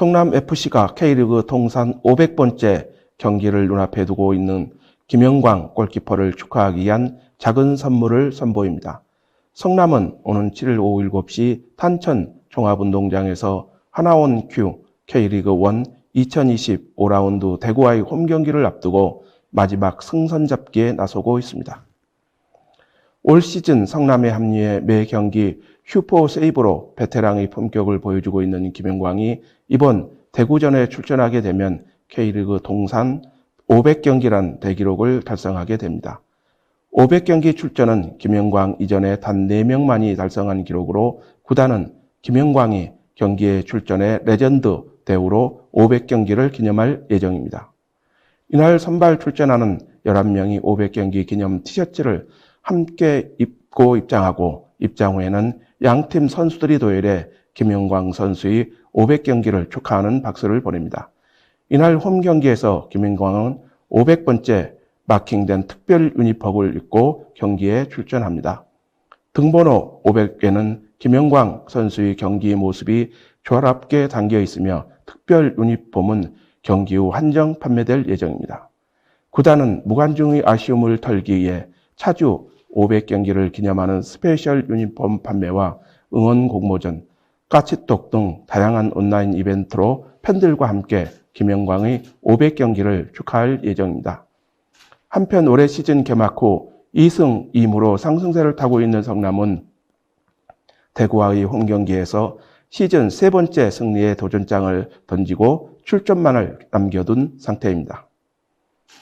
성남FC가 K리그 통산 500번째 경기를 눈앞에 두고 있는 김영광 골키퍼를 축하하기 위한 작은 선물을 선보입니다. 성남은 오는 7일 오후 7시 탄천 종합운동장에서 하나원 큐 K리그 1 2020 5라운드 대구와의 홈 경기를 앞두고 마지막 승선 잡기에 나서고 있습니다. 올 시즌 성남에 합류해 매 경기 슈퍼 세이브로 베테랑의 품격을 보여주고 있는 김영광이 이번 대구전에 출전하게 되면 K리그 동산 500경기란 대기록을 달성하게 됩니다. 500경기 출전은 김영광 이전에 단 4명만이 달성한 기록으로 구단은 김영광이 경기에 출전해 레전드 대우로 500경기를 기념할 예정입니다. 이날 선발 출전하는 11명이 500경기 기념 티셔츠를 함께 입고 입장하고 입장 후에는 양팀 선수들이 도열해 김영광 선수의 500경기를 축하하는 박수를 보냅니다. 이날 홈 경기에서 김영광은 500번째 마킹된 특별 유니폼을 입고 경기에 출전합니다. 등번호 500개는 김영광 선수의 경기 모습이 조화롭게 담겨 있으며 특별 유니폼은 경기 후 한정 판매될 예정입니다. 구단은 무관중의 아쉬움을 털기 위해 차주 500경기를 기념하는 스페셜 유니폼 판매와 응원 공모전, 까치똑 등 다양한 온라인 이벤트로 팬들과 함께 김영광의 500경기를 축하할 예정입니다. 한편 올해 시즌 개막 후 2승 2무로 상승세를 타고 있는 성남은 대구와의 홈 경기에서 시즌 세 번째 승리의 도전장을 던지고 출전만을 남겨둔 상태입니다.